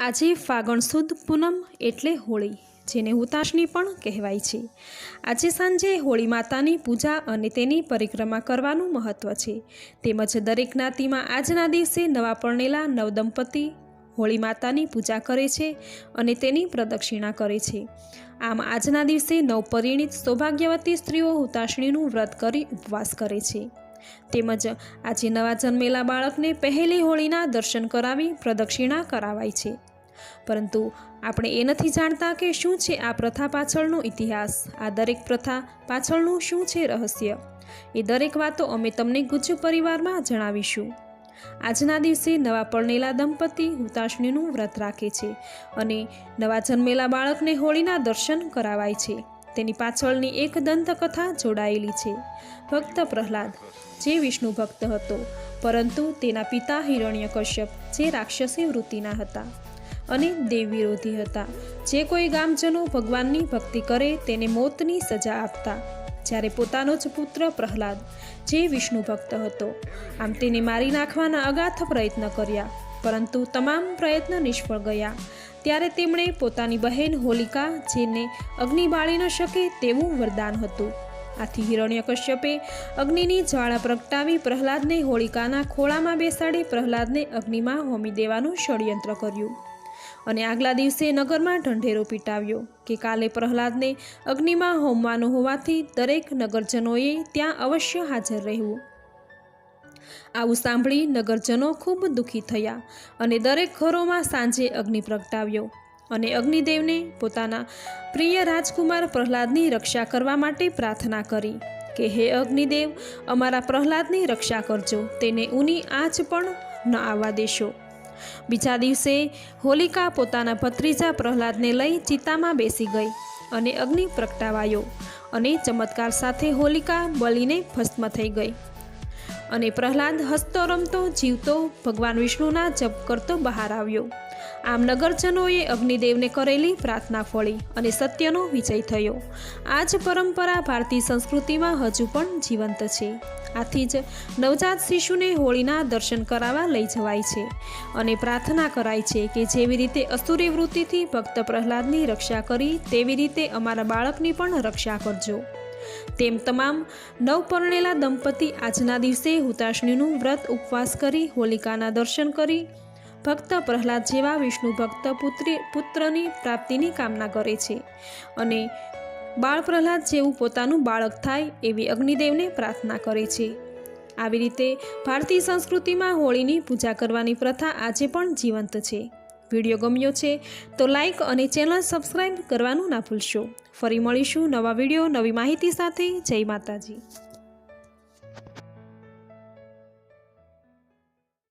આજે ફાગણ સુદ પૂનમ એટલે હોળી, જેને હુતાશની પણ કહેવાય છે. આજે સાંજે હોળી માતાની પૂજા અને તેની પરિક્રમા કરવાનું મહત્ત્વ છે. તેમજ દરેક જ્ઞાતિમાં આજના દિવસે નવા પરણેલા નવદંપતિ હોળી માતાની પૂજા કરે છે અને તેની પ્રદક્ષિણા કરે છે. આમ આજના દિવસે નવપરિણીત સૌભાગ્યવતી સ્ત્રીઓ હુતાશણીનું વ્રત કરી ઉપવાસ કરે છે. તેમજ આજે નવા જન્મેલા બાળકને પહેલી હોળીના દર્શન કરાવી પ્રદક્ષિણા કરાવાય છે. પરંતુ આપણે એ નથી જાણતા કે શું છે આ પ્રથા પાછળનો ઇતિહાસ, આ દરેક પ્રથા પાછળનું શું છે રહસ્ય? એ દરેક વાતો અમે તમને ગુજ્જુ પરિવારમાં જણાવીશું. આજના દિવસે નવા પરણેલા દંપતી હુતાશણીનું વ્રત રાખે છે અને નવા જન્મેલા બાળકને હોળીના દર્શન કરાવાય છે. તેની પાછળની એક દંતકથા જોડાયેલી છે. ભક્ત પ્રહલાદ, જે વિષ્ણુ ભક્ત હતો, પરંતુ તેના પિતા હિરણ્યકશ્યપ જે રાક્ષસી વૃત્તિના હતા અને દેવ વિરોધી હતા. જે કોઈ ગામજનો ભગવાનની ભક્તિ કરે તેને મોતની સજા આપતા. જ્યારે પોતાનો જ પુત્ર પ્રહલાદ, જે વિષ્ણુ ભક્ત હતો, આમ તેને મારી નાખવાના અગાથ પ્રયત્ન કર્યા, પરંતુ તમામ પ્રયત્ન નિષ્ફળ ગયા. ત્યારે તેમણે પોતાની બહેન હોલિકા, જેને અગ્નિ બાળી ન શકે તેવું વરદાન હતું. આથી હિરણ્યકશ્યપે અગ્નિની જ્વાળા પ્રગટાવી પ્રહલાદને હોળિકાના ખોળામાં બેસાડી પ્રહલાદને અગ્નિમાં હોમી દેવાનું ષડયંત્ર કર્યું અને આગલા દિવસે નગરમાં ઢંઢેરો પીટાવ્યો કે કાલે પ્રહલાદને અગ્નિમાં હોમવાનો હોવાથી દરેક નગરજનોએ ત્યાં અવશ્ય હાજર રહેવું. આવું સાંભળી નગરજનો ખૂબ દુઃખી થયા અને દરેક ઘરોમાં સાંજે અગ્નિ પ્રગટાવ્યો અને અગ્નિદેવને પોતાના પ્રિય રાજકુમાર પ્રહલાદની રક્ષા કરવા માટે પ્રાર્થના કરી કે હે અગ્નિદેવ, અમારા પ્રહલાદની રક્ષા કરજો, તેને ઊની આંચ પણ ન આવવા દેશો. બીજા દિવસે હોલિકા પોતાના ભત્રીજા પ્રહલાદને લઈ ચિતામાં બેસી ગઈ અને અગ્નિ પ્રગટાવાયો અને ચમત્કાર સાથે હોલિકા બળીને ભસ્મ થઈ ગઈ. અને પ્રહલાદ હસતો રમતો, જીવતો, ભગવાન વિષ્ણુના જપ કરતો બહાર આવ્યો. આમ નગરજનોએ અગ્નિદેવને કરેલી પ્રાર્થના ફળી અને સત્યનો વિજય થયો. આ જ પરંપરા ભારતીય સંસ્કૃતિમાં હજુ પણ જીવંત છે. આથી જ નવજાત શિશુને હોળીના દર્શન કરાવવા લઈ જવાય છે અને પ્રાર્થના કરાય છે કે જેવી રીતે અસુરી વૃત્તિથી ભક્ત પ્રહલાદની રક્ષા કરી, તેવી રીતે અમારા બાળકની પણ રક્ષા કરજો. તેમ તમામ નવપરણેલા દંપતી આજના દિવસે હુતાશનીનું વ્રત ઉપવાસ કરી હોલિકાના દર્શન કરી ભક્ત પ્રહલાદ જેવા વિષ્ણુ ભક્ત પુત્રી, પુત્રની પ્રાપ્તિની કામના કરે છે અને બાળ પ્રહલાદ જેવું પોતાનું બાળક થાય એવી અગ્નિદેવને પ્રાર્થના કરે છે. આવી રીતે ભારતીય સંસ્કૃતિમાં હોળીની પૂજા કરવાની પ્રથા આજે પણ જીવંત છે. વીડિયો ગમ્યો છે તો લાઈક અને ચેનલ સબસ્ક્રાઈબ કરવાનું ના ભૂલશો. ફરી મળીશું નવા વીડિયો નવી માહિતી સાથે. જય માતાજી.